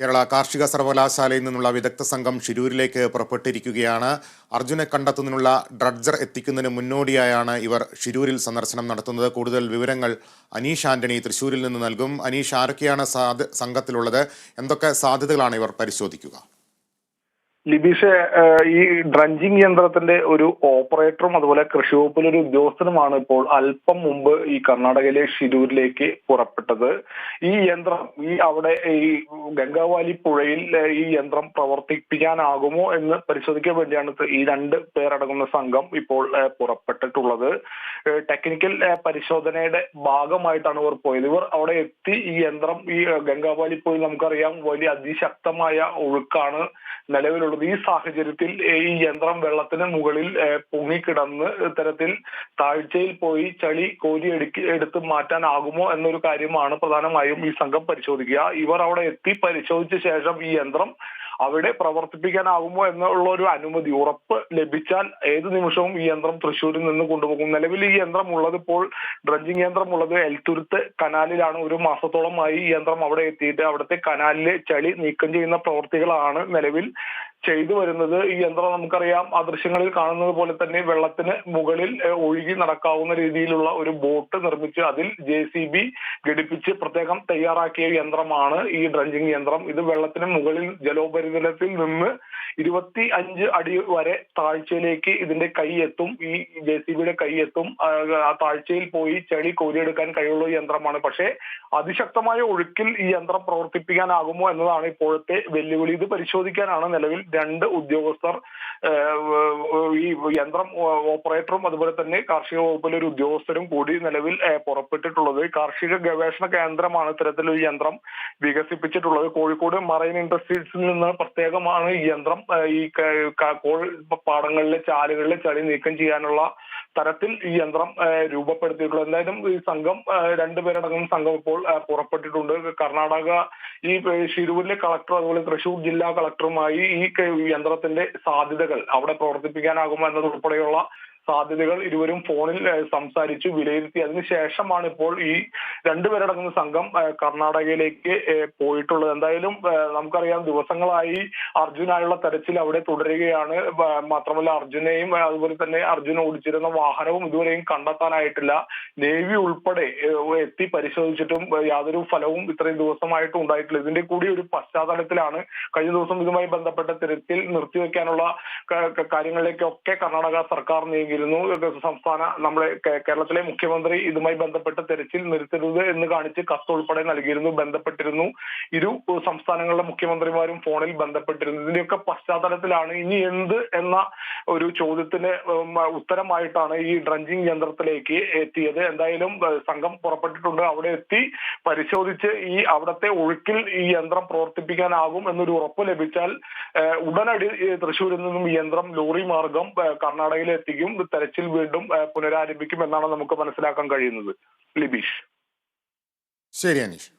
കേരള കാർഷിക സർവകലാശാലയിൽ നിന്നുള്ള വിദഗ്ധ സംഘം ഷിരൂരിലേക്ക് പുറപ്പെട്ടിരിക്കുകയാണ്. അർജുനെ കണ്ടെത്തുന്നതിനുള്ള ഡ്രഡ്ജർ എത്തിക്കുന്നതിന് മുന്നോടിയായാണ് ഇവർ ഷിരൂരിൽ സന്ദർശനം നടത്തുന്നത്. കൂടുതൽ വിവരങ്ങൾ അനീഷ് ആന്റണി തൃശൂരിൽ നിന്ന് നൽകും. അനീഷ് ആരൊക്കെയാണ് സംഘത്തിലുള്ളത്? എന്തൊക്കെ സാധ്യതകളാണ് ഇവർ പരിശോധിക്കുക? ലിബീഷ് ഈ ഡ്രഞ്ചിങ് യന്ത്രത്തിന്റെ ഒരു ഓപ്പറേറ്ററും അതുപോലെ കൃഷി വകുപ്പിലെ ഒരു ഉദ്യോഗസ്ഥനുമാണ് ഇപ്പോൾ അല്പം മുമ്പ് ഈ കർണാടകയിലെ ഷിരൂരിലേക്ക് പുറപ്പെട്ടത്. ഈ യന്ത്രം ഈ അവിടെ ഈ ഗംഗാവാലി പുഴയിൽ ഈ യന്ത്രം പ്രവർത്തിപ്പിക്കാനാകുമോ എന്ന് പരിശോധിക്കാൻ വേണ്ടിയാണ് ഈ രണ്ട് പേരടങ്ങുന്ന സംഘം ഇപ്പോൾ പുറപ്പെട്ടിട്ടുള്ളത്. ടെക്നിക്കൽ പരിശോധനയുടെ ഭാഗമായിട്ടാണ് ഇവർ പോയത്. ഇവർ അവിടെ എത്തി ഈ യന്ത്രം ഈ ഗംഗാവാലി പുഴയിൽ നമുക്കറിയാം വലിയ അതിശക്തമായ ഒഴുക്കാണ് നിലവിലുള്ളത് ഈ സാഹചര്യത്തിൽ ഈ യന്ത്രം വെള്ളത്തിന് മുകളിൽ പൊങ്ങിക്കിടന്ന് ഇത്തരത്തിൽ താഴ്ചയിൽ പോയി ചളി കോരി എടുക്കി എടുത്ത് മാറ്റാനാകുമോ എന്നൊരു കാര്യമാണ് പ്രധാനമായും ഈ സംഘം പരിശോധിക്കുക. ഇവർ അവിടെ എത്തി പരിശോധിച്ച ശേഷം ഈ യന്ത്രം അവിടെ പ്രവർത്തിപ്പിക്കാനാകുമോ എന്നുള്ള ഒരു അനുമതി ഉറപ്പ് ലഭിച്ചാൽ ഏത് നിമിഷവും ഈ യന്ത്രം തൃശ്ശൂരിൽ നിന്ന് കൊണ്ടുപോകും. നിലവിൽ ഈ യന്ത്രം ഉള്ളത് ഇപ്പോൾ ഡ്രഞ്ചിങ് യന്ത്രം ഉള്ളത് എൽത്തുരുത്ത് കനാലിലാണ്. ഒരു മാസത്തോളമായി ഈ യന്ത്രം അവിടെ എത്തിയിട്ട് അവിടുത്തെ കനാലിലെ ചളി നീക്കം ചെയ്യുന്ന പ്രവർത്തികളാണ് നിലവിൽ ചെയ്തു വരുന്നത്. ഈ യന്ത്രം നമുക്കറിയാം ആ ദൃശ്യങ്ങളിൽ കാണുന്നത് പോലെ തന്നെ വെള്ളത്തിന് മുകളിൽ ഒഴുകി നടക്കാവുന്ന രീതിയിലുള്ള ഒരു ബോട്ട് നിർമ്മിച്ച് അതിൽ ജെ സി ബി ഘടിപ്പിച്ച് പ്രത്യേകം തയ്യാറാക്കിയ യന്ത്രമാണ് ഈ ഡ്രഞ്ചിങ് യന്ത്രം. ഇത് വെള്ളത്തിന് മുകളിൽ ജലോപരിതലത്തിൽ നിന്ന് ഇരുപത്തി അഞ്ച് അടി വരെ താഴ്ചയിലേക്ക് ഇതിന്റെ കൈ എത്തും ഈ ജെ സി ബിയുടെ കൈ എത്തും ആ, താഴ്ചയിൽ പോയി ചെളി കോരിയെടുക്കാൻ കഴിയുള്ള യന്ത്രമാണ്. പക്ഷേ അതിശക്തമായ ഒഴുക്കിൽ ഈ യന്ത്രം പ്രവർത്തിപ്പിക്കാനാകുമോ എന്നതാണ് ഇപ്പോഴത്തെ വെല്ലുവിളി. ഇത് പരിശോധിക്കാനാണ് നിലവിൽ രണ്ട് ഉദ്യോഗസ്ഥർ ഈ യന്ത്രം ഓപ്പറേറ്ററും അതുപോലെ തന്നെ കാർഷിക വകുപ്പിലെ ഒരു ഉദ്യോഗസ്ഥരും കൂടി നിലവിൽ പുറപ്പെട്ടിട്ടുള്ളത്. കാർഷിക ഗവേഷണ കേന്ദ്രമാണ് ഇത്തരത്തിലൊരു യന്ത്രം വികസിപ്പിച്ചിട്ടുള്ളത്. കോഴിക്കോട് മറൈൻ ഇൻഡസ്ട്രീസിൽ നിന്ന് പ്രത്യേകമാണ്. ഈ യന്ത്രം ഈ കോൾ പാടങ്ങളിലെ ചാലുകളിലെ ചളി നീക്കം ചെയ്യാനുള്ള തരത്തിൽ ഈ യന്ത്രം രൂപപ്പെടുത്തിയിട്ടുള്ളത് എന്തായാലും ഈ സംഘം രണ്ടുപേരടങ്ങുന്ന സംഘം ഇപ്പോൾ പുറപ്പെട്ടിട്ടുണ്ട്. കർണാടക ഈ ഷിരൂരിലെ കളക്ടർ അതുപോലെ തൃശൂർ ജില്ലാ കളക്ടറുമായി ഈ യന്ത്രത്തിന്റെ സാധ്യതകൾ അവിടെ പ്രവർത്തിപ്പിക്കാനാകുമോ എന്നതുൾപ്പെടെയുള്ള സാധ്യതകൾ ഇരുവരും ഫോണിൽ സംസാരിച്ചു വിലയിരുത്തി. അതിനുശേഷമാണ് ഇപ്പോൾ ഈ രണ്ടുപേരടങ്ങുന്ന സംഘം കർണാടകയിലേക്ക് പോയിട്ടുള്ളത്. എന്തായാലും നമുക്കറിയാം ദിവസങ്ങളായി അർജുനായുള്ള തെരച്ചിൽ അവിടെ തുടരുകയാണ്. മാത്രമല്ല അർജുനെയും അതുപോലെ തന്നെ അർജുൻ ഓടിച്ചിരുന്ന വാഹനവും ഇതുവരെയും കണ്ടെത്താനായിട്ടില്ല. നേവി ഉൾപ്പെടെ എത്തി പരിശോധിച്ചിട്ടും യാതൊരു ഫലവും ഇത്രയും ദിവസമായിട്ടും ഉണ്ടായിട്ടില്ല. ഇതിന്റെ കൂടി ഒരു പശ്ചാത്തലത്തിലാണ് കഴിഞ്ഞ ദിവസം ഇതുമായി ബന്ധപ്പെട്ട തിരച്ചിൽ നിർത്തിവെക്കാനുള്ള കാര്യങ്ങളിലേക്കൊക്കെ കർണാടക സർക്കാർ നീങ്ങിയിരുന്നു സംസ്ഥാന നമ്മുടെ കേരളത്തിലെ മുഖ്യമന്ത്രി ഇതുമായി ബന്ധപ്പെട്ട് തെരച്ചിൽ നിർത്തരുത് എന്ന് കാണിച്ച് കത്ത് ഉൾപ്പെടെ നൽകിയിരുന്നു ബന്ധപ്പെട്ടിരുന്നു. ഇരു സംസ്ഥാനങ്ങളിലെ മുഖ്യമന്ത്രിമാരും ഫോണിൽ ബന്ധപ്പെട്ടിരുന്നു. ഇതിന്റെയൊക്കെ പശ്ചാത്തലത്തിലാണ് ഇനി എന്ത് എന്ന ഒരു ചോദ്യത്തിന് ഉത്തരമായിട്ടാണ് ഈ ഡ്രഞ്ചിങ് യന്ത്രത്തിലേക്ക് എത്തിയത്. എന്തായാലും സംഘം പുറപ്പെട്ടിട്ടുണ്ട്. അവിടെ എത്തി പരിശോധിച്ച് ഈ അവിടത്തെ ഒഴുക്കിൽ ഈ യന്ത്രം പ്രവർത്തിപ്പിക്കാനാകും എന്നൊരു ഉറപ്പ് ലഭിച്ചാൽ ഉടനടി തൃശ്ശൂരിൽ നിന്നും യന്ത്രം ലോറി മാർഗം കർണാടകയിൽ എത്തിക്കും തെരച്ചിൽ വീണ്ടും പുനരാരംഭിക്കും എന്നാണ് നമുക്ക് മനസ്സിലാക്കാൻ കഴിയുന്നത്. ലിബീഷ്. ശരി അനീഷ്.